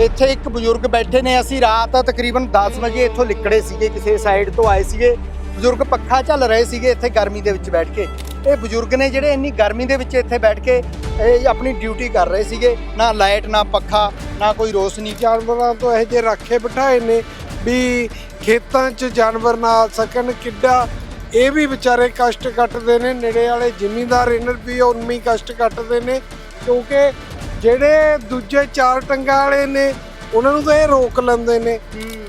ਇੱਥੇ ਇੱਕ ਬਜ਼ੁਰਗ ਬੈਠੇ ਨੇ, ਅਸੀਂ ਰਾਤ ਤਕਰੀਬਨ 10 ਵਜੇ ਇੱਥੋਂ ਨਿਕੜੇ ਸੀਗੇ, ਕਿਸੇ ਸਾਈਡ ਤੋਂ ਆਏ ਸੀਗੇ। ਬਜ਼ੁਰਗ ਪੱਖਾ ਚੱਲ ਰਹੇ ਸੀਗੇ ਇੱਥੇ ਗਰਮੀ ਦੇ ਵਿੱਚ ਬੈਠ ਕੇ। ਇਹ ਬਜ਼ੁਰਗ ਨੇ ਜਿਹੜੇ ਇੰਨੀ ਗਰਮੀ ਦੇ ਵਿੱਚ ਇੱਥੇ ਬੈਠ ਕੇ, ਇਹ ਆਪਣੀ ਡਿਊਟੀ ਕਰ ਰਹੇ ਸੀਗੇ। ਨਾ ਲਾਈਟ ਨਾ ਪੱਖਾ, ਨਾ ਕੋਈ ਰੋਸ਼ਨੀ। ਜਾਨਵਰਾਂ ਤੋਂ ਇਹ ਜਿਹੇ ਰੱਖੇ ਬਿਠਾਏ ਨੇ ਵੀ ਖੇਤਾਂ 'ਚ ਜਾਨਵਰ ਨਾ ਆ ਸਕਣ, ਕਿੱਡਾ ਇਹ ਵੀ ਵਿਚਾਰੇ ਕਸ਼ਟ ਕੱਟਦੇ ਨੇ। ਨੇੜੇ ਵਾਲੇ ਜ਼ਿਮੀਂਦਾਰ ਇਹਨਾਂ ਵੀ ਉਨਮੀ ਕਸ਼ਟ ਕੱਟਦੇ ਨੇ, ਕਿਉਂਕਿ ਜਿਹੜੇ ਦੂਜੇ ਚਾਰ ਟੰਗਾਂ ਵਾਲੇ ਨੇ ਉਹਨਾਂ ਨੂੰ ਤਾਂ ਇਹ ਰੋਕ ਲੈਂਦੇ ਨੇ।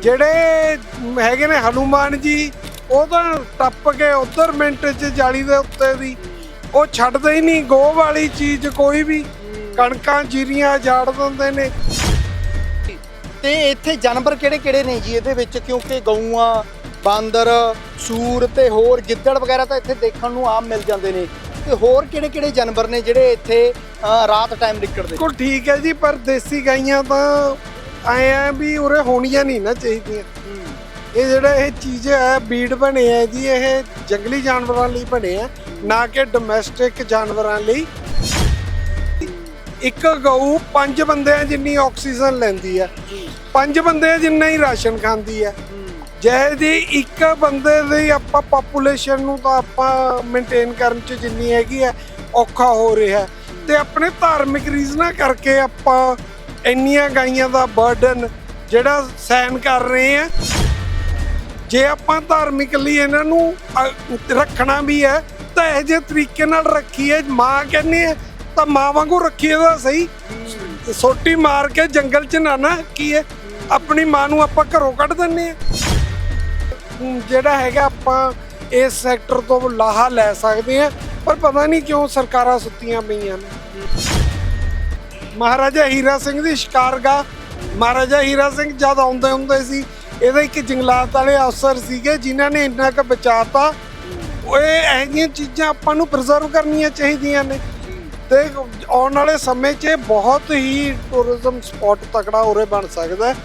ਜਿਹੜੇ ਹੈਗੇ ਨੇ ਹਨੂਮਾਨ ਜੀ ਉਹ ਤਾਂ ਟੱਪ ਕੇ ਉਧਰ ਮਿੰਟ 'ਚ ਜਾਲੀ ਦੇ ਉੱਤੇ ਦੀ ਉਹ ਛੱਡਦੇ ਹੀ ਨਹੀਂ। ਗੋਹ ਵਾਲੀ ਚੀਜ਼ ਕੋਈ ਵੀ ਕਣਕਾਂ ਜੀਰੀਆਂ ਜਾੜ ਦਿੰਦੇ ਨੇ। ਤੇ ਇੱਥੇ ਜਾਨਵਰ ਕਿਹੜੇ ਕਿਹੜੇ ਨੇ ਜੀ ਇਹਦੇ ਵਿੱਚ? ਕਿਉਂਕਿ ਗਊਆਂ ਬਾਂਦਰ ਸੂਰ ਤੇ ਹੋਰ ਗਿੱਦੜ ਵਗੈਰਾ ਤਾਂ ਇੱਥੇ ਦੇਖਣ ਨੂੰ ਆਮ ਮਿਲ ਜਾਂਦੇ ਨੇ। ਤੇ ਹੋਰ ਕਿਹੜੇ ਕਿਹੜੇ ਜਾਨਵਰ ਨੇ ਜਿਹੜੇ ਇੱਥੇ ਰਾਤ ਟਾਈਮ ਨਿਕਲਦੇ? ਬਿਲਕੁਲ ਠੀਕ ਹੈ ਜੀ ਪਰ ਦੇਸੀ ਗਾਈਆਂ ਤਾਂ ਆਏ ਆ ਵੀ ਉਰੇ ਹੋਣੀਆਂ ਨਹੀਂ ਨਾ ਚਾਹੀਦੀਆਂ। ਇਹ ਜਿਹੜਾ ਇਹ ਚੀਜ਼ ਹੈ ਬੀਡ ਬਣੇ ਆ ਜੀ ਇਹ ਜੰਗਲੀ ਜਾਨਵਰਾਂ ਲਈ ਬਣੇ ਆ ਨਾ ਕਿ ਡੋਮੈਸਟਿਕ ਜਾਨਵਰਾਂ ਲਈ। ਇੱਕ ਗਊ ਪੰਜ ਬੰਦਿਆਂ ਜਿੰਨੀ ਆਕਸੀਜਨ ਲੈਂਦੀ ਹੈ। ਪੰਜ ਬੰਦਿਆਂ ਜਿੰਨਾ ਹੀ ਰਾਸ਼ਨ ਖਾਂਦੀ ਹੈ। ਜੇ ਜੀ, ਇੱਕ ਬੰਦੇ ਦੀ ਆਪਾਂ ਪਾਪੂਲੇਸ਼ਨ ਨੂੰ ਤਾਂ ਆਪਾਂ ਮੇਨਟੇਨ ਕਰਨ ਚ ਜਿੰਨੀ ਹੈਗੀ ਹੈ, ਔਖਾ ਹੋ ਰਿਹਾ ਹੈ। ਤੇ ਆਪਣੇ ਧਾਰਮਿਕ ਰੀਜ਼ਨਾਂ ਕਰਕੇ ਆਪਾਂ ਇੰਨੀਆਂ ਗਾਈਆਂ ਦਾ ਬਰਡਨ ਜਿਹੜਾ ਸਹਿਨ ਕਰ ਰਹੇ ਆ ਜੇ ਆਪਾਂ ਧਾਰਮਿਕਲੀ ਇਹਨਾਂ ਨੂੰ ਰੱਖਣਾ ਵੀ ਹੈ, ਤਾਂ ਇਹ ਜੇ ਤਰੀਕੇ ਨਾਲ ਰੱਖੀਏ, ਮਾਂ ਕਹਿੰਦੇ ਆ, ਤਾਂ ਮਾਂ ਵਾਂਗੂ ਰੱਖੀਏ ਤਾਂ ਸਹੀ। ਸੋਟੀ ਮਾਰ ਕੇ ਜੰਗਲ 'ਚ ਨਾ ਨਾ ਕੀ ਹੈ ਆਪਣੀ ਮਾਂ ਨੂੰ ਆਪਾਂ ਘਰੋਂ ਕੱਢ ਦਿੰਨੇ ਆ ਜਿਹੜਾ ਹੈਗਾ ਆਪਾਂ ਇਸ ਸੈਕਟਰ ਤੋਂ ਲਾਹਾ ਲੈ ਸਕਦੇ ਆ ਪਰ ਪਤਾ ਨਹੀਂ ਕਿਉਂ ਸਰਕਾਰਾਂ ਸੁੱਤੀਆਂ ਪਈਆਂ ਨੇ। ਮਹਾਰਾਜਾ ਹੀਰਾ ਸਿੰਘ ਦੀ ਸ਼ਿਕਾਰਗਾ ਮਹਾਰਾਜਾ ਹੀਰਾ ਸਿੰਘ ਜਦ ਆਉਂਦੇ ਹੁੰਦੇ ਸੀ, ਇਹਦੇ ਇੱਕ ਜੰਗਲਾਤ ਵਾਲੇ ਅਫਸਰ ਸੀਗੇ, ਜਿਨ੍ਹਾਂ ਨੇ ਇੰਨਾ ਕੁ ਬਚਾਤਾ ਉਹ ਇਹ ਇਹੋ ਜਿਹੀਆਂ ਚੀਜ਼ਾਂ ਆਪਾਂ ਨੂੰ ਪ੍ਰੀਜ਼ਰਵ ਕਰਨੀਆਂ ਚਾਹੀਦੀਆਂ ਨੇ। ਤੇ ਆਉਣ ਵਾਲੇ ਸਮੇਂ 'ਚ ਬਹੁਤ ਹੀ ਟੂਰਿਜ਼ਮ ਸਪੌਟ ਤਕੜਾ ਉਰੇ ਬਣ ਸਕਦਾ ਹੈ।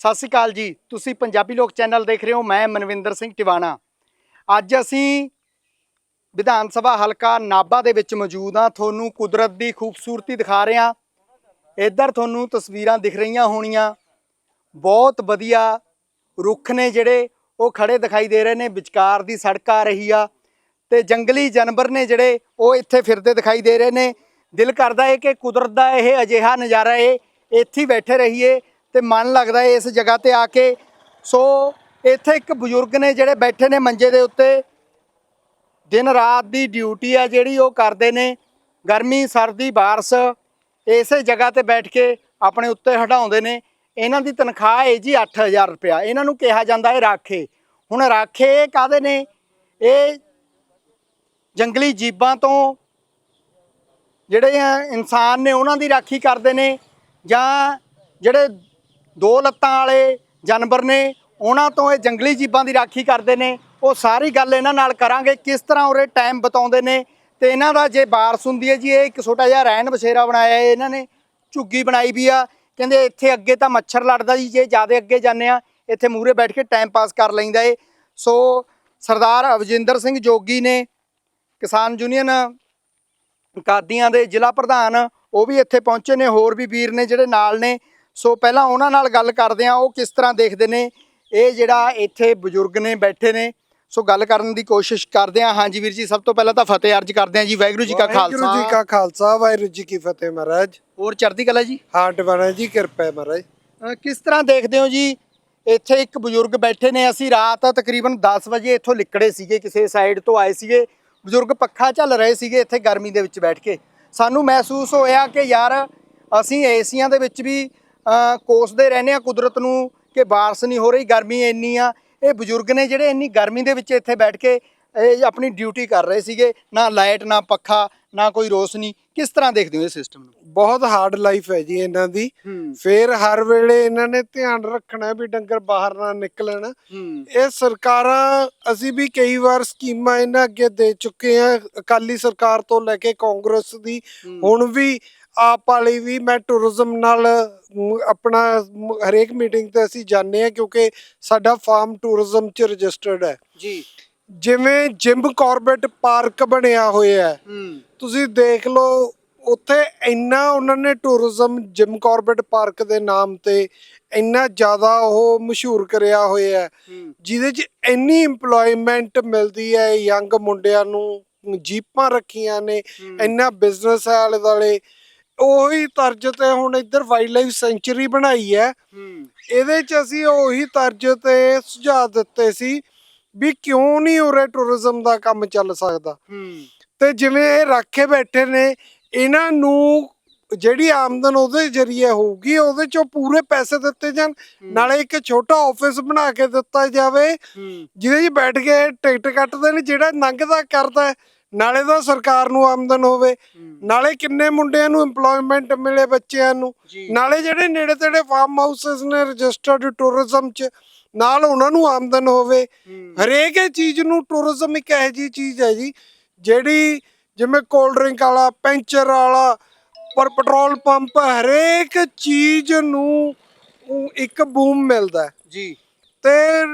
ਸਤਿ ਸ਼੍ਰੀ ਅਕਾਲ ਜੀ। ਤੁਸੀਂ ਪੰਜਾਬੀ ਲੋਕ ਚੈਨਲ ਦੇਖ ਰਹੇ ਹੋ, ਮੈਂ ਮਨਵਿੰਦਰ ਸਿੰਘ ਟਿਵਾਣਾ। ਅੱਜ ਅਸੀਂ ਵਿਧਾਨ ਸਭਾ ਹਲਕਾ ਨਾਬਾ ਦੇ ਵਿੱਚ ਮੌਜੂਦ ਹਾਂ। ਤੁਹਾਨੂੰ ਕੁਦਰਤ ਦੀ ਖੂਬਸੂਰਤੀ ਦਿਖਾ ਰਹੇ ਹਾਂ। ਇੱਧਰ ਤੁਹਾਨੂੰ ਤਸਵੀਰਾਂ ਦਿਖ ਰਹੀਆਂ ਹੋਣੀਆਂ। ਬਹੁਤ ਵਧੀਆ ਰੁੱਖ ਨੇ ਜਿਹੜੇ, ਉਹ ਖੜੇ ਦਿਖਾਈ ਦੇ ਰਹੇ ਨੇ। ਵਿਚਕਾਰ ਦੀ ਸੜਕ ਆ ਰਹੀ ਆ ਤੇ ਜੰਗਲੀ ਜਾਨਵਰ ਨੇ ਜਿਹੜੇ, ਉਹ ਇੱਥੇ ਫਿਰਦੇ ਦਿਖਾਈ ਦੇ ਰਹੇ ਨੇ। ਦਿਲ ਕਰਦਾ ਹੈ ਕਿ ਕੁਦਰਤ ਦਾ ਇਹ ਅਜਿਹਾ ਨਜ਼ਾਰਾ ਏ। ਇੱਥੇ ਬੈਠੇ ਰਹੀਏ। ਤੇ ਮਨ ਲੱਗਦਾ ਹੈ ਇਸ ਜਗ੍ਹਾ ਤੇ ਆ ਕੇ। ਸੋ ਇੱਥੇ ਇੱਕ ਬਜ਼ੁਰਗ ਨੇ ਜਿਹੜੇ ਬੈਠੇ ਨੇ ਮੰਜੇ ਦੇ ਉੱਤੇ, ਦਿਨ ਰਾਤ ਦੀ ਡਿਊਟੀ ਆ ਜਿਹੜੀ ਉਹ ਕਰਦੇ ਨੇ। ਗਰਮੀ, ਸਰਦੀ, ਬਾਰਸ਼, ਇਸੇ ਜਗ੍ਹਾ ਤੇ ਬੈਠ ਕੇ ਆਪਣੇ ਉੱਤੇ ਹਟਾਉਂਦੇ ਨੇ। ਇਹਨਾਂ ਦੀ ਤਨਖਾਹ ਹੈ ਜੀ 8000 ਰੁਪਇਆ। ਇਹਨਾਂ ਨੂੰ ਕਿਹਾ ਜਾਂਦਾ ਹੈ ਰਾਖੇ। ਹੁਣ ਰਾਖੇ ਕਾਦੇ ਨੇ? ਇਹ ਜੰਗਲੀ ਜੀਵਾਂ ਤੋਂ ਜਿਹੜੇ ਇਨਸਾਨ ਨੇ ਉਹਨਾਂ ਦੀ ਰਾਖੀ ਕਰਦੇ ਨੇ ਜਾਂ ਜਿਹੜੇ ਦੋ ਲੱਤਾਂ ਵਾਲੇ ਜਾਨਵਰ ਨੇ, ਉਹਨਾਂ ਤੋਂ ਇਹ ਜੰਗਲੀ ਜੀਵਾਂ ਦੀ ਰਾਖੀ ਕਰਦੇ ਨੇ। ਉਹ ਸਾਰੀ ਗੱਲ ਇਹਨਾਂ ਨਾਲ ਕਰਾਂਗੇ, ਕਿਸ ਤਰ੍ਹਾਂ ਉਰੇ ਟਾਈਮ ਬਤਾਉਂਦੇ ਨੇ। ਤੇ ਇਹਨਾਂ ਦਾ ਜੇ ਬਾਰਸ ਹੁੰਦੀ ਹੈ ਜੀ, ਇਹ ਇੱਕ ਛੋਟਾ ਜਿਹਾ ਰਹਿਣ ਬਸੇਰਾ ਬਣਾਇਆ ਹੈ, ਇਹਨਾਂ ਨੇ ਝੁੱਗੀ ਬਣਾਈ ਵੀ ਆ। ਕਹਿੰਦੇ ਇੱਥੇ ਅੱਗੇ ਤਾਂ ਮੱਛਰ ਲੜਦਾ ਜੀ, ਜੇ ਜ਼ਿਆਦਾ ਅੱਗੇ ਜਾਂਦੇ ਆ ਇੱਥੇ ਮੂਰੇ ਬੈਠ ਕੇ ਟਾਈਮ ਪਾਸ ਕਰ ਲੈਂਦਾ ਏ। ਸੋ ਸਰਦਾਰ ਅਵਜਿੰਦਰ ਸਿੰਘ ਜੋਗੀ ਨੇ ਕਿਸਾਨ ਯੂਨੀਅਨ ਕਾਦੀਆਂ ਦੇ ਜ਼ਿਲ੍ਹਾ ਪ੍ਰਧਾਨ, ਉਹ ਵੀ ਇੱਥੇ ਪਹੁੰਚੇ ਨੇ, ਹੋਰ ਵੀ ਵੀਰ ਨੇ ਜਿਹੜੇ ਨਾਲ ਨੇ। ਸੋ ਪਹਿਲਾਂ ਉਹਨਾਂ ਨਾਲ ਗੱਲ ਕਰਦੇ ਆ ਉਹ ਕਿਸ ਤਰ੍ਹਾਂ ਦੇਖਦੇ ਨੇ? ਇਹ ਜਿਹੜਾ ਇੱਥੇ ਬਜ਼ੁਰਗ ਨੇ ਬੈਠੇ ਨੇ ਸੋ ਗੱਲ ਕਰਨ ਦੀ ਕੋਸ਼ਿਸ਼ ਕਰਦੇ ਆ ਹਾਂਜੀ ਵੀਰ ਜੀ ਸਭ ਤੋਂ ਪਹਿਲਾਂ ਤਾਂ ਫਤਿਹ ਅਰਜ ਕਰਦੇ ਆ ਜੀ ਵਾਹਿਗੁਰੂ ਜੀ ਕਾ ਵਾਹਿਗੁਰੂ ਜੀ ਖਾਲਸਾ। ਕਾ ਖਾਲਸਾ ਵਾਹਿਗੁਰੂ ਜੀ ਕੀ ਫਤਿਹ ਮਹਾਰਾਜ। ਹੋਰ ਚੜ੍ਹਦੀ ਕਲਾ ਜੀ? ਹਾਂ ਟਵਾਣਾ ਜੀ ਕਿਰਪਾ ਹੈ ਮਹਾਰਾਜ। ਕਿਸ ਤਰ੍ਹਾਂ ਦੇਖਦੇ ਹੋ ਜੀ ਇੱਥੇ ਇੱਕ ਬਜ਼ੁਰਗ ਬੈਠੇ ਨੇ ਅਸੀਂ ਰਾਤ ਤਕਰੀਬਨ 10 ਵਜੇ ਇੱਥੋਂ ਨਿਕੜੇ ਸੀਗੇ ਕਿਸੇ ਸਾਈਡ ਤੋਂ ਆਏ ਸੀਗੇ। ਬਜ਼ੁਰਗ ਪੱਖਾ ਚੱਲ ਰਹੇ ਸੀਗੇ ਇੱਥੇ ਗਰਮੀ ਦੇ ਵਿੱਚ ਬੈਠ ਕੇ। ਸਾਨੂੰ ਮਹਿਸੂਸ ਹੋਇਆ ਕਿ ਯਾਰ ਅਸੀਂ ਏਸੀਆਂ ਦੇ ਵਿੱਚ ਵੀ ਕੋਸਦੇ ਰਹਿੰਦੇ ਆ ਕੁਦਰਤ ਨੂੰ ਕਿ ਬਾਰਿਸ਼ ਨਹੀਂ ਹੋ ਰਹੀ ਗਰਮੀ ਇੰਨੀ ਆ। ਇਹ ਬਜ਼ੁਰਗ ਨੇ ਜਿਹੜੇ ਇੰਨੀ ਗਰਮੀ ਦੇ ਵਿੱਚ ਇੱਥੇ ਬੈਠ ਕੇ ਇਹ ਆਪਣੀ ਡਿਊਟੀ ਕਰ ਰਹੇ ਸੀਗੇ ਨਾ ਲਾਈਟ ਨਾ ਪੱਖਾ ਨਾ ਕੋਈ ਰੋਸ਼ਨੀ। ਕਿਸ ਤਰ੍ਹਾਂ ਦੇਖਦੇ ਹੋ ਇਹ ਸਿਸਟਮ ਨੂੰ? ਬਹੁਤ ਹਾਰਡ ਲਾਈਫ ਹੈ ਜੀ ਇਹਨਾਂ ਦੀ। ਫੇਰ ਹਰ ਵੇਲੇ ਇਹਨਾਂ ਨੇ ਧਿਆਨ ਰੱਖਣਾ ਵੀ ਡੰਗਰ ਬਾਹਰ ਨਾ ਨਿਕਲਣ। ਇਹ ਸਰਕਾਰਾਂ ਅਸੀਂ ਵੀ ਕਈ ਵਾਰ ਸਕੀਮਾਂ ਇਹਨਾਂ ਅੱਗੇ ਦੇ ਚੁੱਕੇ ਆ। ਅਕਾਲੀ ਸਰਕਾਰ ਤੋਂ ਲੈ ਕੇ ਕਾਂਗਰਸ ਦੀ ਹੁਣ ਵੀ ਆਪ ਵਾਲੀ ਵੀ ਮੈਂ ਟੂਰਿਜ਼ਮ ਨਾਲ ਆਪਣਾ ਹਰੇਕ ਮੀਟਿੰਗ ਤੇ ਅਸੀਂ ਜਾਂਦੇ ਆ ਕਿਉਂਕਿ ਸਾਡਾ ਫਾਰਮ ਟੂਰਿਜ਼ਮ ਚ ਰਜਿਸਟਰਡ ਹੈ। ਜੀ। ਜਿਵੇਂ ਜਿਮ ਕਾਰਬੇਟ ਪਾਰਕ ਬਣਿਆ ਹੋਇਆ ਹੈ। ਤੁਸੀਂ ਦੇਖ ਲਓ ਉੱਥੇ ਇੰਨਾ ਉਹਨਾਂ ਨੇ ਟੂਰਿਜ਼ਮ ਜਿਮ ਕਾਰਬੇਟ ਪਾਰਕ ਦੇ ਨਾਮ ਤੇ ਇੰਨਾ ਜ਼ਿਆਦਾ ਉਹ ਮਸ਼ਹੂਰ ਕਰਿਆ ਹੋਇਆ ਹੈ। ਜਿਹਦੇ 'ਚ ਇੰਨੀ EMPLOYMENT ਮਿਲਦੀ ਹੈ ਯੰਗ ਮੁੰਡਿਆਂ ਨੂੰ ਜੀਪਾਂ ਰੱਖੀਆਂ ਨੇ ਇੰਨਾ ਬਿਜ਼ਨਸ ਹੈ ਆਲੇ ਉਹੀ ਤਰਜ਼ ਤੇ ਹੁਣ ਇੱਧਰ ਵਾਈਲਡ ਲਾਈਫ ਸੈਂਚੁਰੀ ਬਣਾਈ ਹੈ। ਇਹਦੇ 'ਚ ਅਸੀਂ ਉਹੀ ਤਰਜ਼ ਤੇ ਸੁਝਾਅ ਦਿੱਤੇ ਸੀ ਵੀ ਕਿਉਂ ਨਹੀਂ ਉਰੇ ਟੂਰਿਜ਼ਮ ਦਾ ਕੰਮ ਚੱਲ ਸਕਦਾ। ਤੇ ਜਿਵੇਂ ਇਹ ਰੱਖੇ ਬੈਠੇ ਨੇ ਇਹਨਾਂ ਨੂੰ ਜਿਹੜੀ ਆਮਦਨ ਉਹਦੇ ਜ਼ਰੀਏ ਹੋਊਗੀ ਉਹਦੇ ਚੋਂ ਪੂਰੇ ਪੈਸੇ ਦਿੱਤੇ ਜਾਣ। ਨਾਲੇ ਇੱਕ ਛੋਟਾ ਆਫਿਸ ਬਣਾ ਕੇ ਦਿੱਤਾ ਜਾਵੇ। ਜਿਹਦੇ 'ਚ ਬੈਠ ਕੇ ਟਿਕਟ ਕੱਟਦੇ ਨੇ ਜਿਹੜਾ ਲੰਘਦਾ ਕਰਦਾ ਹੈ, ਨਾਲੇ ਤਾਂ ਸਰਕਾਰ ਨੂੰ ਆਮਦਨ ਹੋਵੇ ਨਾਲੇ ਕਿੰਨੇ ਮੁੰਡਿਆਂ ਨੂੰ EMPLOYMENT ਮਿਲੇ ਬੱਚਿਆਂ ਨੂੰ ਜੀ। ਨਾਲੇ ਜਿਹੜੇ ਨੇੜੇ ਤੇੜੇ ਫਾਰਮ ਹਾਊਸਸ ਨੇ ਰਜਿਸਟਰਡ ਟੂਰਿਜ਼ਮ 'ਚ ਨਾਲ ਉਹਨਾਂ ਨੂੰ ਆਮਦਨ ਹੋਵੇ। ਹਰੇਕ ਚੀਜ਼ ਨੂੰ ਟੂਰਿਜ਼ਮ ਇੱਕ ਇਹੋ ਜਿਹੀ ਚੀਜ਼ ਹੈ ਜੀ ਜਿਹੜੀ ਜਿਵੇਂ ਕੋਲਡ ਡਰਿੰਕ ਵਾਲਾ ਪੈਂਚਰ ਵਾਲਾ ਪਰ ਪੈਟਰੋਲ ਪੰਪ ਹਰੇਕ ਚੀਜ਼ ਨੂੰ ਇੱਕ ਬੂਮ ਮਿਲਦਾ ਜੀ। ਤੇ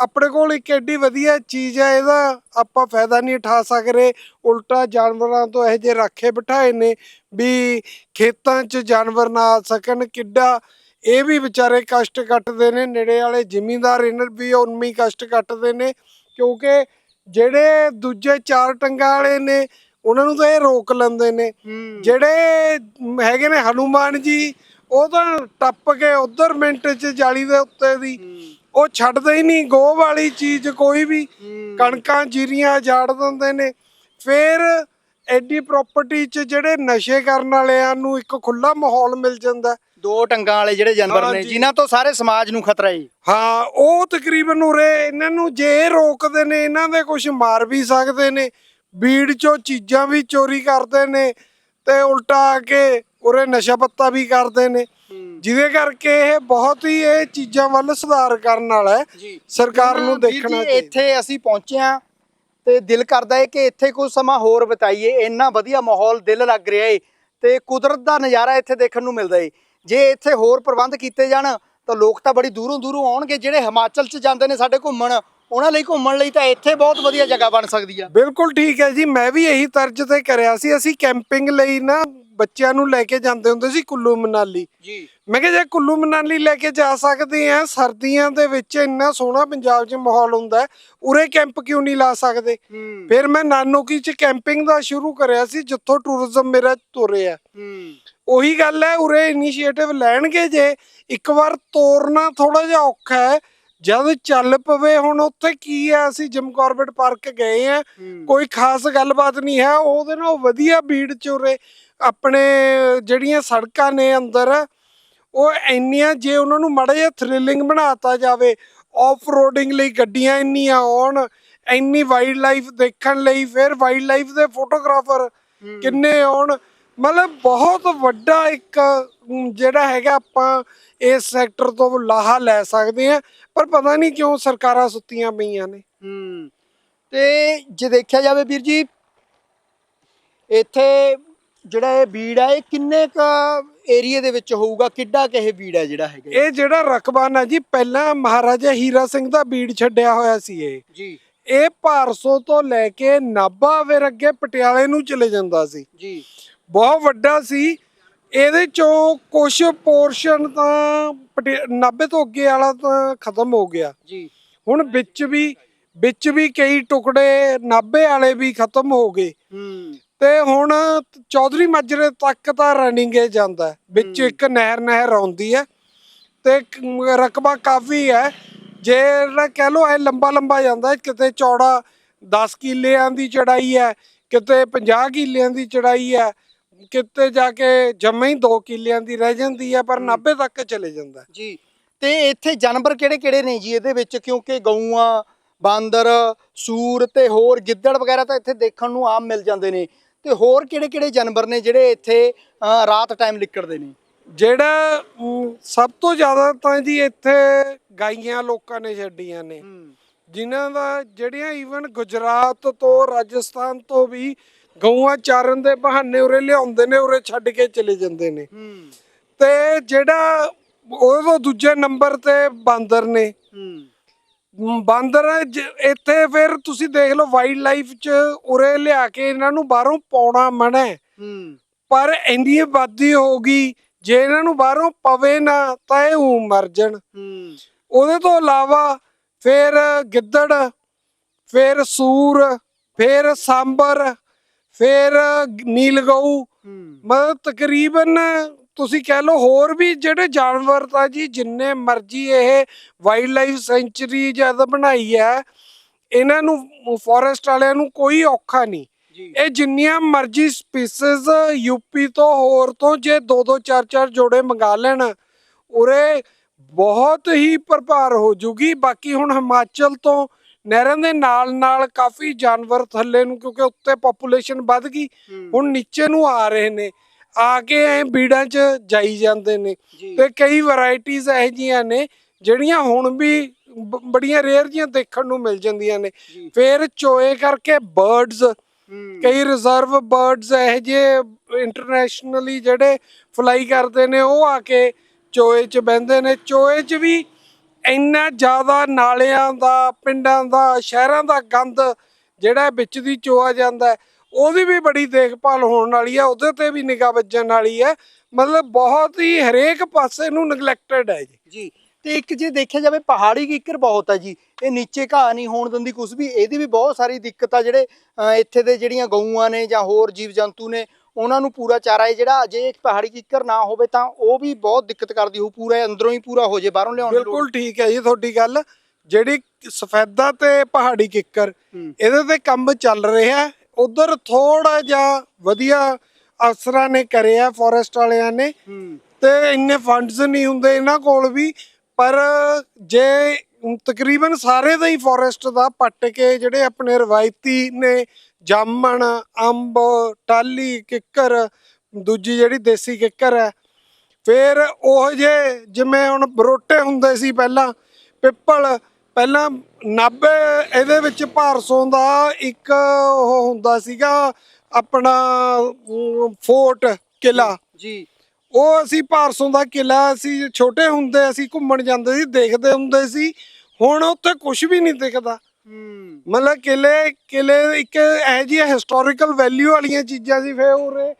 ਆਪਣੇ ਕੋਲ ਇੱਕ ਐਡੀ ਵਧੀਆ ਚੀਜ਼ ਹੈ ਇਹਦਾ ਆਪਾਂ ਫਾਇਦਾ ਨਹੀਂ ਉਠਾ ਸਕਦੇ। ਉਲਟਾ ਜਾਨਵਰਾਂ ਤੋਂ ਇਹੋ ਜਿਹੇ ਰਾਖੇ ਬਿਠਾਏ ਨੇ ਵੀ ਖੇਤਾਂ 'ਚ ਜਾਨਵਰ ਨਾ ਆ ਸਕਣ ਕਿੱਡਾ ਇਹ ਵੀ ਵਿਚਾਰੇ ਕਸ਼ਟ ਕੱਟਦੇ ਨੇ ਨੇੜੇ ਵਾਲੇ ਜ਼ਿਮੀਂਦਾਰ ਇਹਨਾਂ ਵੀ ਉਨਮੀ ਕਸ਼ਟ ਕੱਟਦੇ ਨੇ ਕਿਉਂਕਿ ਜਿਹੜੇ ਦੂਜੇ ਚਾਰ ਟੰਗਾਂ ਵਾਲੇ ਨੇ ਉਹਨਾਂ ਨੂੰ ਤਾਂ ਇਹ ਰੋਕ ਲੈਂਦੇ ਨੇ। ਜਿਹੜੇ ਹੈਗੇ ਨੇ ਹਨੂਮਾਨ ਜੀ ਉਹ ਤਾਂ ਟੱਪ ਕੇ ਉਧਰ ਮਿੰਟ 'ਚ ਜਾਲੀ ਦੇ ਉੱਤੇ ਦੀ। ਉਹ ਛੱਡਦੇ ਹੀ ਨਹੀਂ ਗੋਹ ਵਾਲੀ ਚੀਜ਼ ਕੋਈ ਵੀ। ਕਣਕਾਂ ਜੀਰੀਆਂ ਜਾੜ ਦਿੰਦੇ ਨੇ। ਫਿਰ ਐਡੀ ਪ੍ਰਾਪਰਟੀ 'ਚ ਜਿਹੜੇ ਨਸ਼ੇ ਕਰਨ ਵਾਲਿਆਂ ਨੂੰ ਇੱਕ ਖੁੱਲਾ ਮਾਹੌਲ ਮਿਲ ਜਾਂਦਾ। ਦੋ ਟੰਗਾਂ ਵਾਲੇ ਜਿਹੜੇ ਜਾਨਵਰ ਨੇ ਹਾਂਜੀ। ਜਿਨ੍ਹਾਂ ਤੋਂ ਸਾਰੇ ਸਮਾਜ ਨੂੰ ਖਤਰਾ ਹੈ ਹਾਂ ਉਹ ਤਕਰੀਬਨ ਉਰੇ ਇਹਨਾਂ ਨੂੰ ਜੇ ਇਹ ਰੋਕਦੇ ਨੇ ਇਹਨਾਂ ਦੇ ਕੁਝ ਮਾਰ ਵੀ ਸਕਦੇ ਨੇ। ਬੀੜ ਚੋਂ ਚੀਜ਼ਾਂ ਵੀ ਚੋਰੀ ਕਰਦੇ ਨੇ ਤੇ ਉਲਟਾ ਆ ਕੇ ਉਰੇ ਨਸ਼ਾ ਪੱਤਾ ਵੀ ਕਰਦੇ ਨੇ। ਜਿਹਦੇ ਕਰਕੇ ਇਹ ਬਹੁਤ ਹੀ ਇਹ ਚੀਜ਼ਾਂ ਵੱਲ ਸੁਧਾਰ ਕਰਨ ਵਾਲਾ ਹੈ। ਸਰਕਾਰ ਨੂੰ ਦੇਖਣਾ ਜੀ, ਚਾਹੀਦਾ। ਇੱਥੇ ਅਸੀਂ ਪਹੁੰਚੇ ਹਾਂ ਤੇ ਦਿਲ ਕਰਦਾ ਹੈ ਕਿ ਇੱਥੇ ਕੁਝ ਸਮਾਂ ਹੋਰ ਬਿਤਾਈਏ। ਇੰਨਾ ਵਧੀਆ ਮਾਹੌਲ ਦਿਲ ਲੱਗ ਰਿਹਾ ਏ ਤੇ ਕੁਦਰਤ ਦਾ ਨਜ਼ਾਰਾ ਇੱਥੇ ਦੇਖਣ ਨੂੰ ਮਿਲਦਾ ਏ। ਜੇ ਇੱਥੇ ਹੋਰ ਪ੍ਰਬੰਧ ਕੀਤੇ ਜਾਣ ਤਾਂ ਲੋਕ ਤਾਂ ਬੜੀ ਦੂਰੋਂ ਦੂਰੋਂ ਆਉਣਗੇ। ਜਿਹੜੇ ਹਿਮਾਚਲ 'ਚ ਜਾਂਦੇ ਨੇ ਸਾਡੇ ਘੁੰਮਣ ਉਹਨਾਂ ਲਈ ਘੁੰਮਣ ਲਈ ਤਾਂ ਇੱਥੇ ਬਹੁਤ ਵਧੀਆ ਜਗ੍ਹਾ ਬਣ ਸਕਦੀ ਆ। ਬਿਲਕੁਲ ਠੀਕ ਹੈ ਜੀ ਮੈਂ ਵੀ ਇਹੀ ਤਰਜ ਤੇ ਕਰਿਆ ਸੀ ਅਸੀਂ ਕੈਂਪਿੰਗ ਲਈ ਨਾ ਬੱਚਿਆਂ ਨੂੰ ਲੈ ਕੇ ਜਾਂਦੇ ਹੁੰਦੇ ਸੀ ਕੁੱਲੂ ਮਨਾਲੀ। ਜੀ। ਮੈਂ ਕਿਹਾ ਜੇ ਕੁੱਲੂ ਮਨਾਲੀ ਲੈ ਕੇ ਜਾ ਸਕਦੇ ਆ ਸਰਦੀਆਂ ਦੇ ਵਿੱਚ ਇੰਨਾ ਸੋਹਣਾ ਪੰਜਾਬ 'ਚ ਮਾਹੌਲ ਹੁੰਦਾ ਉਰੇ ਕੈਂਪ ਕਿਉਂ ਨਹੀਂ ਲਾ ਸਕਦੇ? ਫਿਰ ਮੈਂ ਨਾਨੋਕੀ 'ਚ ਕੈਂਪਿੰਗ ਦਾ ਸ਼ੁਰੂ ਕਰਿਆ ਸੀ ਜਿੱਥੋਂ ਟੂਰਿਜ਼ਮ ਮੇਰਾ ਤੁਰਿਆ ਹੂੰ। ਉਹੀ ਗੱਲ ਹੈ ਉਰੇ ਇਨੀਸ਼ੀਏਟਿਵ ਲੈਣਗੇ ਜੇ ਇੱਕ ਵਾਰ ਤੋਰਨਾ ਥੋੜਾ ਜਿਹਾ ਔਖਾ ਹੈ ਜਦ ਚੱਲ ਪਵੇ ਹੁਣ ਉੱਥੇ ਕੀ ਹੈ ਅਸੀਂ ਜਿਮ ਕਾਰਬੇਟ ਪਾਰਕ ਗਏ ਆ। ਕੋਈ ਖਾਸ ਗੱਲਬਾਤ ਨਹੀਂ ਹੈ। ਉਹਦੇ ਨਾਲ ਵਧੀਆ ਭੀੜ ਚ ਉਰੇ ਆਪਣੇ ਜਿਹੜੀਆਂ ਸੜਕਾਂ ਨੇ ਅੰਦਰ ਉਹ ਇੰਨੀਆਂ ਜੇ ਉਹਨਾਂ ਨੂੰ ਮਾੜਾ ਜਿਹਾ ਥ੍ਰਿਲਿੰਗ ਬਣਾਤਾ ਜਾਵੇ ਆਫ ਰੋਡਿੰਗ ਲਈ ਗੱਡੀਆਂ ਇੰਨੀਆਂ ਆਉਣ ਇੰਨੀ ਵਾਈਲਡ ਲਾਈਫ ਦੇਖਣ ਲਈ ਫਿਰ ਵਾਈਲਡ ਲਾਈਫ ਦੇ ਫੋਟੋਗ੍ਰਾਫਰ ਕਿੰਨੇ ਆਉਣ। ਮਤਲਬ ਬਹੁਤ ਵੱਡਾ ਇੱਕ ਅਮ, ਜਿਹੜਾ ਹੈਗਾ ਆਪਾਂ ਇਸ ਸੈਕਟਰ ਤੋਂ ਲਾਹਾ ਲੈ ਸਕਦੇ ਆ ਪਰ ਪਤਾ ਨਹੀਂ ਕਿਉਂ ਸਰਕਾਰਾਂ ਸੁੱਤੀਆਂ ਪਈਆਂ ਨੇ। ਹੂੰ ਤੇ ਜੇ ਦੇਖਿਆ ਜਾਵੇ ਵੀਰ ਜੀ ਇੱਥੇ ਜਿਹੜਾ ਇਹ ਬੀੜ ਹੈ ਇਹ ਕਿੰਨੇ ਕ ਏਰੀਏ ਦੇ ਵਿੱਚ ਹੋਊਗਾ? ਕਿੱਡਾ ਕਿ ਇਹ ਬੀੜ ਹੈ ਜਿਹੜਾ ਹੈਗਾ ਇਹ ਜਿਹੜਾ ਰਕਬਾ ਨਾ ਜੀ ਪਹਿਲਾਂ ਮਹਾਰਾਜਾ ਹੀਰਾ ਸਿੰਘ ਦਾ ਬੀੜ ਛੱਡਿਆ ਹੋਇਆ ਸੀ ਇਹ। ਜੀ। ਇਹ ਭਾਰਸੋ ਤੋਂ ਲੈ ਕੇ ਨਾਭਾ ਫਿਰ ਅੱਗੇ ਪਟਿਆਲੇ ਨੂੰ ਚਲੇ ਜਾਂਦਾ ਸੀ। ਜੀ। ਬਹੁਤ ਵੱਡਾ ਸੀ ਇਹਦੇ ਚੋਂ ਕੁਝ ਪੋਰਸ਼ਨ ਤਾਂ ਪਟਿਆ- ਨਾਭੇ ਤੋਂ ਅੱਗੇ ਵਾਲਾ ਤਾਂ ਖਤਮ ਹੋ ਗਿਆ। ਜੀ। ਹੁਣ ਵਿੱਚ ਵੀ ਵਿੱਚ ਵੀ ਕਈ ਟੁਕੜੇ ਨਾਭੇ ਵਾਲੇ ਵੀ ਖਤਮ ਹੋ ਗਏ। ਹੂੰ। ਤੇ ਹੁਣ ਚੌਧਰੀ ਮਾਜਰੇ ਤੱਕ ਤਾਂ ਰਨਿੰਗ ਇਹ ਜਾਂਦਾ। ਵਿੱਚ ਇੱਕ ਨਹਿਰ ਨਹਿਰ ਆਉਂਦੀ ਹੈ ਤੇ ਰਕਬਾ ਕਾਫੀ ਹੈ। ਜੇ ਜਿਹੜਾ ਕਹਿ ਲੋ ਇਹ ਲੰਬਾ ਲੰਬਾ ਜਾਂਦਾ ਕਿਤੇ ਚੌੜਾ 10 ਕਿੱਲਿਆਂ ਦੀ ਚੜਾਈ ਹੈ ਕਿਤੇ 50 ਕਿੱਲਿਆਂ ਦੀ ਚੜਾਈ ਹੈ। ਕਿਤੇ ਜਾ ਕੇ ਜਮੇ ਹੀ 2 ਕਿੱਲਿਆਂ ਦੀ ਰਹਿ ਜਾਂਦੀ ਹੈ ਪਰ 90 ਤੱਕ ਚਲੇ ਜਾਂਦਾ। ਜੀ। ਤੇ ਇੱਥੇ ਜਾਨਵਰ ਕਿਹੜੇ ਕਿਹੜੇ ਨੇ ਜੀ ਇਹਦੇ ਵਿੱਚ? ਕਿਉਂਕਿ ਗਊਆਂ ਬਾਂਦਰ ਸੂਰ ਤੇ ਹੋਰ ਗਿੱਦੜ ਵਗੈਰਾ ਤਾਂ ਇੱਥੇ ਦੇਖਣ ਨੂੰ ਆਮ ਮਿਲ ਜਾਂਦੇ ਨੇ। ਤੇ ਹੋਰ ਕਿਹੜੇ ਕਿਹੜੇ ਜਾਨਵਰ ਨੇ ਜਿਹੜੇ ਇੱਥੇ ਰਾਤ ਟਾਈਮ ਲਿਕੜਦੇ ਨੇ? ਜਿਹੜਾ ਸਭ ਤੋਂ ਜ਼ਿਆਦਾ ਤਾਂ ਜੀ ਇੱਥੇ ਗਾਈਆਂ ਲੋਕਾਂ ਨੇ ਛੱਡੀਆਂ ਨੇ। ਜਿਨ੍ਹਾਂ ਦਾ ਜਿਹੜੀਆਂ ਈਵਨ ਗੁਜਰਾਤ ਤੋਂ ਰਾਜਸਥਾਨ ਤੋਂ ਵੀ ਗਊਆਂ ਚਾਰਨ ਦੇ ਬਹਾਨੇ ਉਰੇ ਲਿਆਉਂਦੇ ਨੇ, ਉਰੇ ਛੱਡ ਕੇ ਚਲੇ ਜਾਂਦੇ ਨੇ। ਤੇ ਜਿਹੜਾ ਉਹ ਦੂਜੇ ਨੰਬਰ ਤੇ ਬਾਂਦਰ ਨੇ। ਬਾਂਦਰ ਇੱਥੇ ਫਿਰ ਤੁਸੀਂ ਦੇਖ ਲਓ ਵਾਈਲਡ ਲਾਈਫ ਚ ਉਰੇ ਲਿਆ ਕੇ ਇਹਨਾਂ ਨੂੰ ਬਾਹਰੋਂ ਪਾਉਣਾ ਮਨਾ ਹੈ। ਪਰ ਇੰਨੀ ਆਬਾਦੀ ਹੋ ਗਈ, ਜੇ ਇਹਨਾਂ ਨੂੰ ਬਾਹਰੋਂ ਪਵੇ ਨਾ, ਤਾਂ ਇਹ ਊ ਮਰ ਜਾਣ। ਹੂੰ ਉਹਦੇ ਤੋਂ ਇਲਾਵਾ ਫਿਰ ਗਿੱਦੜ, ਫਿਰ ਸੂਰ, ਫਿਰ ਸਾਂਬਰ ਫਿਰ ਨੀਲਗਊ ਹੂੰ। ਮਤਲਬ ਤਕਰੀਬਨ ਤੁਸੀਂ ਕਹਿ ਲਓ ਹੋਰ ਵੀ ਜਿਹੜੇ ਜਾਨਵਰ ਤਾਂ ਜੀ ਜਿੰਨੇ ਮਰਜ਼ੀ ਇਹ ਵਾਈਲਡ ਲਾਈਫ ਸੈਂਚੁਰੀ ਜਦ ਬਣਾਈ ਹੈ ਇਹਨਾਂ ਨੂੰ ਫੋਰੈਸਟ ਵਾਲਿਆਂ ਨੂੰ ਕੋਈ ਔਖਾ ਨਹੀਂ। ਇਹ ਜਿੰਨੀਆਂ ਮਰਜ਼ੀ ਸਪੀਸੀਜ਼ ਯੂਪੀ ਤੋਂ ਹੋਰ ਤੋਂ ਜੇ ਦੋ ਦੋ ਚਾਰ ਚਾਰ ਜੋੜੇ ਮੰਗਾ ਲੈਣ ਉਰੇ ਬਹੁਤ ਹੀ ਭਰਪਾਰ ਹੋ ਜੂਗੀ। ਬਾਕੀ ਹੁਣ ਹਿਮਾਚਲ ਤੋਂ ਨਹਿਰਾਂ ਦੇ ਨਾਲ ਨਾਲ ਕਾਫੀ ਜਾਨਵਰ ਥੱਲੇ ਨੂੰ ਕਿਉਂਕਿ ਉੱਤੇ ਪੋਪੂਲੇਸ਼ਨ ਵੱਧ ਗਈ ਹੁਣ ਨੀਚੇ ਨੂੰ ਆ ਰਹੇ ਨੇ। ਆ ਕੇ ਐ ਬੀੜਾਂ 'ਚ ਜਾਈ ਜਾਂਦੇ ਨੇ। ਜੀ। ਤੇ ਕਈ ਵੈਰਾਈਟੀਆਂ ਇਹੋ ਜਿਹੀਆਂ ਨੇ ਜਿਹੜੀਆਂ ਹੁਣ ਵੀ ਬੜੀਆਂ ਰੇਅਰ ਜੀਆਂ ਦੇਖਣ ਨੂੰ ਮਿਲ ਜਾਂਦੀਆਂ ਨੇ। ਜੀ। ਫਿਰ ਚੋਏ ਕਰਕੇ ਬਰਡਸ ਕਈ ਰਿਜ਼ਰਵ ਬਰਡਸ ਇਹ ਜਿਹੇ ਇੰਟਰਨੈਸ਼ਨਲੀ ਜਿਹੜੇ ਫਲਾਈ ਕਰਦੇ ਨੇ ਉਹ ਆ ਕੇ ਚੋਏ 'ਚ ਬਹਿੰਦੇ ਨੇ। ਚੋਏ 'ਚ ਵੀ ਇੰਨਾ ਜ਼ਿਆਦਾ ਨਾਲਿਆਂ ਦਾ, ਪਿੰਡਾਂ ਦਾ, ਸ਼ਹਿਰਾਂ ਦਾ ਗੰਦ ਜਿਹੜਾ ਵਿੱਚ ਦੀ ਚੋਆ ਜਾਂਦਾ ਉਹਦੀ ਵੀ ਬੜੀ ਦੇਖਭਾਲ ਹੋਣ ਵਾਲੀ ਹੈ, ਉਹਦੇ ਤੇ ਵੀ ਨਿਗਾਹ ਵੱਜਣ ਵਾਲੀ ਹੈ। ਮਤਲਬ ਬਹੁਤ ਹੀ ਹਰੇਕ ਪਾਸੇ ਨੂੰ ਨੈਗਲੈਕਟਡ ਹੈ ਜੀ। ਜੀ, ਤੇ ਇੱਕ ਜੇ ਦੇਖਿਆ ਜਾਵੇ, ਪਹਾੜੀ ਕਿੱਕਰ ਬਹੁਤ ਹੈ ਜੀ। ਇਹ ਨੀਚੇ ਘਾਹ ਨਹੀਂ ਹੋਣ ਦਿੰਦੀ ਕੁਝ ਵੀ, ਇਹਦੀ ਵੀ ਬਹੁਤ ਸਾਰੀ ਦਿੱਕਤ ਆ ਜਿਹੜੇ ਇੱਥੇ ਦੇ ਜਿਹੜੀਆਂ ਗਊਆਂ ਨੇ ਜਾਂ ਹੋਰ ਜੀਵ ਜੰਤੂ ਨੇ ਉਹਨਾਂ ਨੂੰ ਪੂਰਾ ਚਾਰਾ ਹੈ ਜਿਹੜਾ ਜੇ ਪਹਾੜੀ ਕਿੱਕਰ ਨਾ ਹੋਵੇ ਤਾਂ ਉਹ ਵੀ ਬਹੁਤ ਦਿੱਕਤ ਕਰਦੀ ਹੋ ਪੂਰਾ ਅੰਦਰੋਂ ਹੀ ਪੂਰਾ ਹੋ ਜੇ ਬਾਹਰੋਂ ਲਿਆਉਣ ਦੀ ਲੋੜ। ਬਿਲਕੁਲ ਠੀਕ ਹੈ ਜੀ ਤੁਹਾਡੀ ਗੱਲ। ਜਿਹੜੀ ਸਫੈਦਾ ਤੇ ਪਹਾੜੀ ਕਿੱਕਰ ਇਹਦੇ ਤੇ ਕੰਮ ਚੱਲ ਰਿਹਾ ਉਧਰ ਥੋੜਾ ਜਿਹਾ ਵਧੀਆ ਅਫਸਰਾਂ ਨੇ ਕਰਿਆ ਫੋਰੈਸਟ ਵਾਲਿਆਂ ਨੇ। ਤੇ ਇੰਨੇ ਫੰਡਸ ਨਹੀਂ ਹੁੰਦੇ ਇਹਨਾਂ ਕੋਲ ਵੀ ਪਰ ਜੇ ਤਕਰੀਬਨ ਸਾਰੇ ਦਾ ਹੀ ਫੋਰੈਸਟ ਦਾ ਪੱਟ ਕੇ ਜਿਹੜੇ ਆਪਣੇ ਰਵਾਇਤੀ ਨੇ ਜਾਮਣ ਅੰਬ ਟਾਲੀ ਕਿੱਕਰ ਦੂਜੀ ਜਿਹੜੀ ਦੇਸੀ ਕਿੱਕਰ ਹੈ। ਫਿਰ ਉਹ ਜੇ ਜਿਵੇਂ ਹੁਣ ਬਰੋਟੇ ਹੁੰਦੇ ਸੀ ਪਹਿਲਾਂ ਪਿੱਪਲ ਪਹਿਲਾਂ ਨਾਭੇ ਇਹਦੇ ਵਿੱਚ ਭਾਰਸੋਂ ਦਾ ਇੱਕ ਉਹ ਹੁੰਦਾ ਸੀਗਾ ਆਪਣਾ ਫੋਰਟ ਕਿਲਾ। ਜੀ। ਉਹ ਅਸੀਂ ਭਾਰਸੋਂ ਦਾ ਕਿਲਾ ਅਸੀਂ ਛੋਟੇ ਹੁੰਦੇ ਅਸੀਂ ਘੁੰਮਣ ਜਾਂਦੇ ਸੀ ਦੇਖਦੇ ਹੁੰਦੇ ਸੀ। ਹੁਣ ਉੱਥੇ ਕੁਝ ਵੀ ਨਹੀਂ ਦਿਖਦਾ। ਮਤਲਬ ਕਿਲੇ ਕਿਲੇ ਇੱਕ ਇਹ ਜਿਹੀ ਹਿਸਟੋਰੀਕਲ ਵੈਲਿਊ ਵਾਲੀਆਂ ਚੀਜ਼ਾਂ ਸੀ ਫੇ ਉਰੇ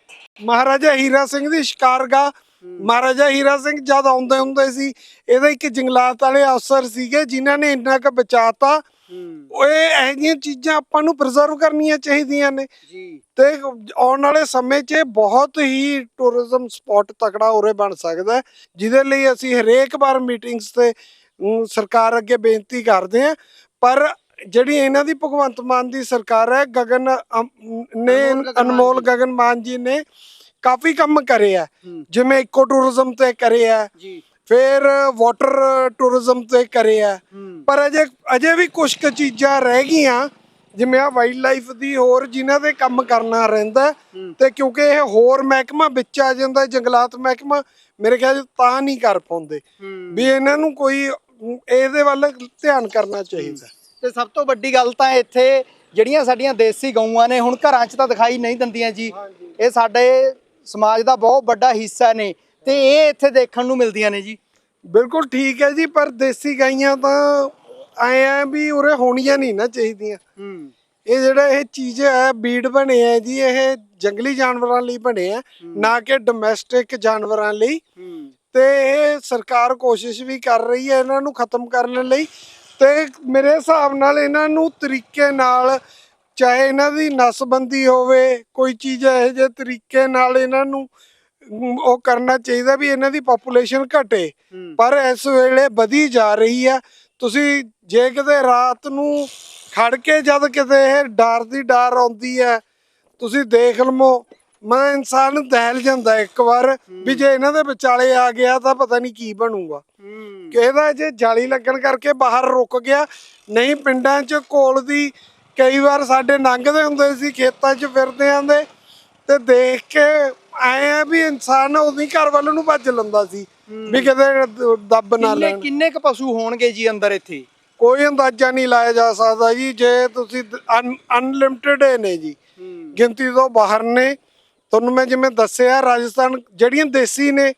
ਮਹਾਰਾਜਾ ਹੀਰਾ ਸਿੰਘ ਦੀ ਸ਼ਿਕਾਰਗਾ ਮਹਾਰਾਜਾ ਹੀਰਾ ਸਿੰਘ ਜਦ ਆਉਂਦੇ ਹੁੰਦੇ ਸੀ ਇਹਦੇ ਇੱਕ ਜੰਗਲਾਤ ਵਾਲੇ ਅਫਸਰ ਸੀਗੇ ਜਿਨ੍ਹਾਂ ਨੇ ਇੰਨਾ ਕੁ ਬਚਾਤਾ। ਓਏ ਇਹ ਜਿਹੀਆਂ ਚੀਜ਼ਾਂ ਆਪਾਂ ਨੂੰ ਪ੍ਰੀਜ਼ਰਵ ਕਰਨੀਆਂ ਚਾਹੀਦੀਆਂ ਨੇ। ਜੀ। ਤੇ ਆਉਣ ਵਾਲੇ ਸਮੇਂ 'ਚ ਬਹੁਤ ਹੀ ਟੂਰਿਜ਼ਮ ਸਪੌਟ ਤਕੜਾ ਉਰੇ ਬਣ ਸਕਦਾ ਜਿਹਦੇ ਲਈ ਅਸੀਂ ਹਰੇਕ ਵਾਰ ਮੀਟਿੰਗਸ ਤੇ ਸਰਕਾਰ ਅੱਗੇ ਬੇਨਤੀ ਕਰਦੇ ਹਾਂ। ਪਰ ਜਿਹੜੀ ਇਹਨਾਂ ਦੀ ਭਗਵੰਤ ਮਾਨ ਦੀ ਸਰਕਾਰ ਹੈ ਗਗਨ ਅਮ, ਨੇ ਅਨਮੋਲ ਗਗਨ ਮਾਨ ਜੀ। ਨੇ ਕਾਫੀ ਕੰਮ ਕਰੇ ਆ। ਜਿਵੇਂ ਇਕੋ ਟੂਰਿਜ਼ਮ ਤੇ ਕਰੇ ਆ। ਜੀ। ਫਿਰ ਵਾਟਰ ਟੂਰਿਜ਼ਮ ਤੇ ਕਰੇ ਆ। ਹੂੰ। ਪਰ ਅਜੇ ਅਜੇ ਵੀ ਕੁਝ ਕੁ ਚੀਜ਼ਾਂ ਰਹਿ ਗਈਆਂ ਜਿਵੇਂ ਆ ਵਾਈਲਡ ਲਾਈਫ ਦੀ ਹੋਰ ਜਿਨ੍ਹਾਂ ਤੇ ਕੰਮ ਕਰਨਾ ਰਹਿੰਦਾ ਹੈ। ਹੂੰ। ਤੇ ਕਿਉਂਕਿ ਇਹ ਹੋਰ ਮਹਿਕਮਾ ਵਿੱਚ ਆ ਜਾਂਦਾ ਜੰਗਲਾਤ ਮਹਿਕਮਾ ਮੇਰੇ ਖਿਆਲ 'ਚ ਤਾਂ ਨਹੀਂ ਕਰ ਪਾਉਂਦੇ। ਹੂੰ। ਵੀ ਇਹਨਾਂ ਨੂੰ ਕੋਈ ਅਮ, ਇਹਦੇ ਵੱਲ ਧਿਆਨ ਕਰਨਾ ਚਾਹੀਦਾ। ਤੇ ਸਭ ਤੋਂ ਵੱਡੀ ਗੱਲ ਤਾਂ ਇੱਥੇ ਜਿਹੜੀਆਂ ਸਾਡੀਆਂ ਦੇਸੀ ਗਊਆਂ ਨੇ ਹੁਣ ਘਰਾਂ 'ਚ ਤਾਂ ਦਿਖਾਈ ਨਹੀਂ ਦਿੰਦੀਆਂ ਜੀ। ਇਹ ਸਾਡੇ ਸਮਾਜ ਦਾ ਬਹੁਤ ਵੱਡਾ ਹਿੱਸਾ ਨੇ ਤੇ ਇਹ ਇੱਥੇ ਦੇਖਣ ਨੂੰ ਮਿਲਦੀਆਂ ਨੇ ਜੀ। ਬਿਲਕੁਲ ਠੀਕ ਹੈ ਜੀ ਪਰ ਦੇਸੀ ਗਾਈਆਂ ਤਾਂ ਆਏ ਆ ਵੀ ਉਰੇ ਹੋਣੀਆਂ ਨਹੀਂ ਨਾ ਚਾਹੀਦੀਆਂ। ਹੂੰ। ਇਹ ਜਿਹੜਾ ਇਹ ਚੀਜ਼ ਹੈ ਬੀਡ ਬਣੇ ਆ ਜੀ ਇਹ ਜੰਗਲੀ ਜਾਨਵਰਾਂ ਲਈ ਬਣੇ ਆ ਨਾ ਕਿ ਡੋਮੈਸਟਿਕ ਜਾਨਵਰਾਂ ਲਈ। ਤੇ ਇਹ ਸਰਕਾਰ ਕੋਸ਼ਿਸ਼ ਵੀ ਕਰ ਰਹੀ ਹੈ ਇਹਨਾਂ ਨੂੰ ਖਤਮ ਕਰਨ ਲਈ। ਤੇ ਮੇਰੇ ਹਿਸਾਬ ਨਾਲ ਇਹਨਾਂ ਨੂੰ ਤਰੀਕੇ ਨਾਲ ਚਾਹੇ ਇਹਨਾਂ ਦੀ ਨਸਬੰਦੀ ਹੋਵੇ ਕੋਈ ਚੀਜ਼ ਇਹੋ ਜਿਹੇ ਤਰੀਕੇ ਨਾਲ ਇਹਨਾਂ ਨੂੰ ਉਹ ਕਰਨਾ ਚਾਹੀਦਾ ਵੀ ਇਹਨਾਂ ਦੀ ਪੋਪੂਲੇਸ਼ਨ ਘਟੇ। ਪਰ ਇਸ ਵੇਲੇ ਵਧੀ ਜਾ ਰਹੀ ਹੈ ਤੁਸੀਂ ਜੇ ਕਿਤੇ ਰਾਤ ਨੂੰ ਖੜ ਕੇ ਜਦ ਕਿਤੇ ਇਹ ਡਰ ਦੀ ਡਰ ਆਉਂਦੀ ਹੈ ਤੁਸੀਂ ਦੇਖ ਲਵੋ ਮੈਂ ਇਨਸਾਨ ਦਹਿਲ ਜਾਂਦਾ ਇੱਕ ਵਾਰ ਵੀ ਜੇ ਇਹਨਾਂ ਦੇ ਵਿਚਾਲੇ ਆ ਗਿਆ ਤਾਂ ਪਤਾ ਨਹੀਂ ਕੀ ਬਣੂਗਾ। ਹੂੰ ਕਿ ਇਹਦਾ ਜੇ ਜਾਲੀ ਲੱਗਣ ਕਰਕੇ ਬਾਹਰ ਰੁਕ ਗਿਆ ਨਹੀਂ ਪਿੰਡਾਂ 'ਚ ਕੋਲ ਦੀ ਕਈ ਵਾਰ ਸਾਡੇ ਲੰਘਦੇ ਹੁੰਦੇ ਸੀ ਖੇਤਾਂ 'ਚ ਫਿਰਦੇ ਆਂਦੇ ਤੇ ਦੇਖ ਕੇ ਆਏ ਆ ਵੀ ਇਨਸਾਨ ਉਹਦੀ ਘਰ ਵੱਲ ਨੂੰ ਭੱਜ ਲੈਂਦਾ ਸੀ ਵੀ ਕਿਤੇ ਦੱਬ ਨਾ ਲੈਣ। ਕਿੰਨੇ ਕੁ ਪਸ਼ੂ ਹੋਣਗੇ ਜੀ ਅੰਦਰ ਇੱਥੇ? ਕੋਈ ਅੰਦਾਜ਼ਾ ਨਹੀਂ ਲਾਇਆ ਜਾ ਸਕਦਾ ਜੀ ਜੇ ਤੁਸੀਂ ਅਨਲਿਮਟਿਡ ਨੇ ਜੀ। ਗਿਣਤੀ ਤੋਂ ਬਾਹਰ ਨੇ। ਤੁਹਾਨੂੰ ਮੈਂ ਜਿਵੇਂ ਦੱਸਿਆ ਰਾਜਸਥਾਨ ਜਿਹੜੀਆਂ ਦੇਸੀ ਨੇ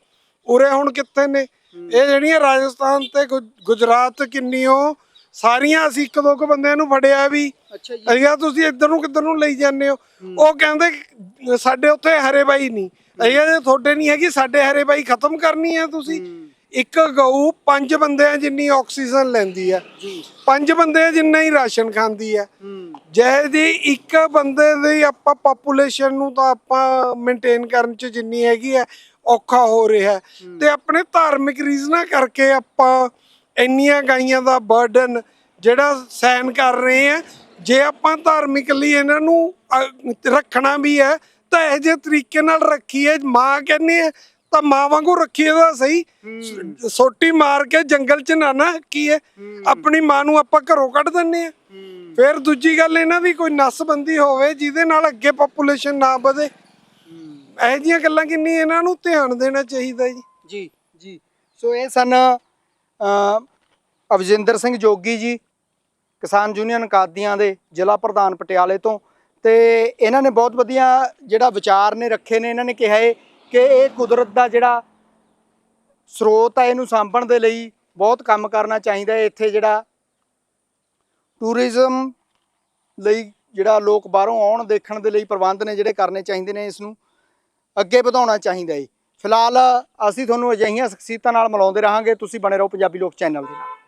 ਉਰੇ ਹੁਣ ਕਿੱਥੇ ਨੇ? ਇਹ ਜਿਹੜੀਆਂ ਰਾਜਸਥਾਨ ਤੇ ਗੁਜਰਾਤ ਕਿੰਨੀਓ ਸਾਰੀਆਂ ਅਸੀਂ ਇੱਕ ਦੋ ਕੁ ਬੰਦਿਆਂ ਨੂੰ ਫੜਿਆ ਵੀ। ਅੱਛਾ ਜੀ। ਕਿਹਾ ਤੁਸੀਂ ਇੱਧਰ ਨੂੰ ਕਿੱਧਰ ਨੂੰ ਲਈ ਜਾਂਦੇ ਹੋ? ਉਹ ਕਹਿੰਦੇ ਸਾਡੇ ਉੱਥੇ ਹਰੇ ਬਾਈ ਨਹੀਂ। ਕਿਹਾ ਜੇ ਤੁਹਾਡੇ ਨਹੀਂ ਹੈਗੀ ਸਾਡੇ ਹਰੇ ਬਾਈ ਖਤਮ ਕਰਨੀ ਹੈ ਤੁਸੀਂ। ਇੱਕ ਗਊ ਪੰਜ ਬੰਦਿਆਂ ਜਿੰਨੀ ਆਕਸੀਜਨ ਲੈਂਦੀ ਹੈ ਜੀ। ਪੰਜ ਬੰਦਿਆਂ ਜਿੰਨਾ ਹੀ ਰਾਸ਼ਨ ਖਾਂਦੀ ਹੈ। ਜਿਹੇ ਦੀ ਇੱਕ ਬੰਦੇ ਦੀ ਆਪਾਂ ਪਾਪੂਲੇਸ਼ਨ ਨੂੰ ਤਾਂ ਆਪਾਂ ਮੇਨਟੇਨ ਕਰਨ ਚ ਜਿੰਨੀ ਹੈਗੀ ਹੈ ਔਖਾ ਹੋ ਰਿਹਾ ਹੈ। ਤੇ ਆਪਣੇ ਧਾਰਮਿਕ ਰੀਜ਼ਨਾਂ ਕਰਕੇ ਆਪਾਂ ਇੰਨੀਆਂ ਗਾਈਆਂ ਦਾ ਬਰਡਨ ਜਿਹੜਾ ਸਹਿਨ ਕਰ ਰਹੇ ਆ ਜੇ ਆਪਾਂ ਧਾਰਮਿਕਲੀ ਇਹਨਾਂ ਨੂੰ ਰੱਖਣਾ ਵੀ ਹੈ ਤਾਂ ਇਹ ਜੇ ਤਰੀਕੇ ਨਾਲ ਰੱਖੀਏ ਮਾਂ ਕਹਿੰਦੇ ਆ ਤਾਂ ਮਾਂ ਵਾਂਗੂ ਰੱਖੀਏ ਤਾਂ ਸਹੀ। ਸੋਟੀ ਮਾਰ ਕੇ ਜੰਗਲ ਚ ਨਾ ਨਾ ਕੀਏ ਆਪਣੀ ਮਾਂ ਨੂੰ ਆਪਾਂ ਘਰੋਂ ਕੱਢ ਦਿੰਨੇ ਆ ਹੂੰ। ਫਿਰ ਦੂਜੀ ਗੱਲ ਇਹਨਾਂ ਦੀ ਕੋਈ ਨਸਬੰਦੀ ਹੋਵੇ ਜਿਹਦੇ ਨਾਲ ਅੱਗੇ ਪੋਪੂਲੇਸ਼ਨ ਨਾ ਵਧੇ। ਇਹੋ ਜਿਹੀਆਂ ਗੱਲਾਂ ਕਿੰਨੀ ਇਹਨਾਂ ਨੂੰ ਧਿਆਨ ਦੇਣਾ ਚਾਹੀਦਾ ਜੀ। ਜੀ ਜੀ। ਸੋ ਇਹ ਸਨ ਅਵਜਿੰਦਰ ਸਿੰਘ ਜੋਗੀ ਜੀ, ਕਿਸਾਨ ਯੂਨੀਅਨ ਕਾਦੀਆਂ ਦੇ ਜ਼ਿਲ੍ਹਾ ਪ੍ਰਧਾਨ ਪਟਿਆਲੇ ਤੋਂ। ਤੇ ਇਹਨਾਂ ਨੇ ਬਹੁਤ ਵਧੀਆ ਜਿਹੜਾ ਵਿਚਾਰ ਨੇ ਰੱਖੇ ਨੇ। ਇਹਨਾਂ ਨੇ ਕਿਹਾ ਹੈ ਕਿ ਇਹ ਕੁਦਰਤ ਦਾ ਜਿਹੜਾ ਸਰੋਤ ਹੈ ਇਹਨੂੰ ਸਾਂਭਣ ਦੇ ਲਈ ਬਹੁਤ ਕੰਮ ਕਰਨਾ ਚਾਹੀਦਾ ਹੈ ਇੱਥੇ ਜਿਹੜਾ ਟੂਰਿਜ਼ਮ ਲਈ ਜਿਹੜਾ ਲੋਕ ਬਾਹਰੋਂ ਆਉਣ ਦੇਖਣ ਦੇ ਲਈ ਪ੍ਰਬੰਧ ਨੇ, ਜਿਹੜੇ ਕਰਨੇ ਚਾਹੀਦੇ ਨੇ ਇਸ ਨੂੰ। ਅੱਗੇ ਵਧਾਉਣਾ ਚਾਹੀਦਾ ਹੈ ਫਿਲਹਾਲ ਅਸੀਂ ਤੁਹਾਨੂੰ ਅਜਿਹੀਆਂ ਸ਼ਖਸੀਅਤਾਂ ਨਾਲ ਮਿਲਾਉਂਦੇ ਰਹਾਂਗੇ। ਤੁਸੀਂ ਬਣੇ ਰਹੋ ਪੰਜਾਬੀ ਲੋਕ ਚੈਨਲ ਦੇ ਨਾਲ।